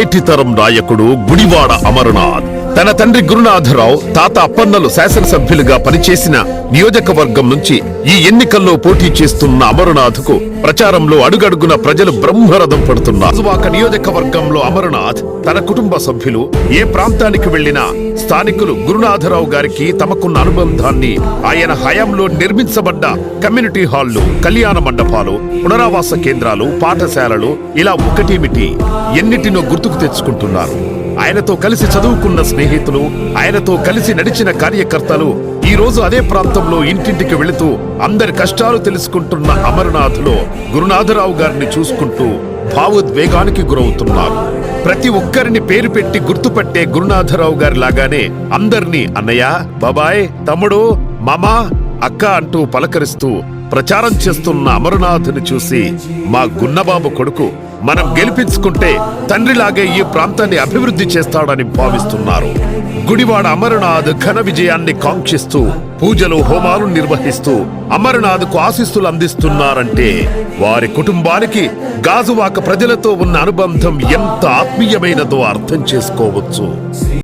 నేటితరం నాయకుడు గుడివాడ అమరనాథ్. తన తండ్రి గురునాథరావు తాత అప్పన్నలు శాసనసభ్యులుగా పనిచేసిన నియోజకవర్గం నుంచి ఈ ఎన్నికల్లో పోటీ చేస్తున్న అమరనాథ్కు ప్రచారంలో అడుగడుగున ప్రజలు బ్రహ్మరథం పడుతున్నారు. గాజువాక నియోజకవర్గంలో అమరనాథ్ తన కుటుంబ సభ్యులు ఏ ప్రాంతానికి వెళ్ళినా స్థానికులు గురునాథరావు గారికి తమకున్న అనుబంధాన్ని ఆయన హయాంలో నిర్మించబడ్డ కమ్యూనిటీ హాళ్ళు కళ్యాణ మండపాలు పునరావాస కేంద్రాలు పాఠశాలలు ఇలా ఒకటేమిటి? ఎన్నిటినో గుర్తుకు తెచ్చుకుంటున్నారు. ఆయనతో కలిసి చదువుకున్న స్నేహితులు ఆయనతో కలిసి నడిచిన కార్యకర్తలు ఈ రోజు అదే ప్రాంతంలో ఇంటింటికి వెళుతూ అందరి కష్టాలు తెలుసుకుంటున్న అమరనాథ్లో గురునాథరావు గారిని చూసుకుంటూ భావోద్వేగానికి గురవుతున్నారు. ప్రతి ఒక్కరిని పేరు పెట్టి గుర్తుపట్టే గురునాథరావు గారి లాగానే అందర్నీ అన్నయ్య బాబాయ్ తమ్ముడు మామా అక్క అంటూ పలకరిస్తూ ప్రచారం చేస్తున్న అమరనాథ్ని చూసి మా గున్నబాబు కొడుకు మనం గెలిపించుకుంటే తండ్రిలాగే ఈ ప్రాంతాన్ని అభివృద్ధి చేస్తాడని భావిస్తున్నారు. గుడివాడ అమరనాథ్ ఘన విజయాన్ని కాంక్షిస్తూ పూజలు హోమాలు నిర్వహిస్తూ అమరనాథ్కు ఆశీస్సులు అందిస్తున్నారంటే వారి కుటుంబానికి గాజువాక ప్రజలతో ఉన్న అనుబంధం ఎంత ఆత్మీయమైనదో అర్థం చేసుకోవచ్చు.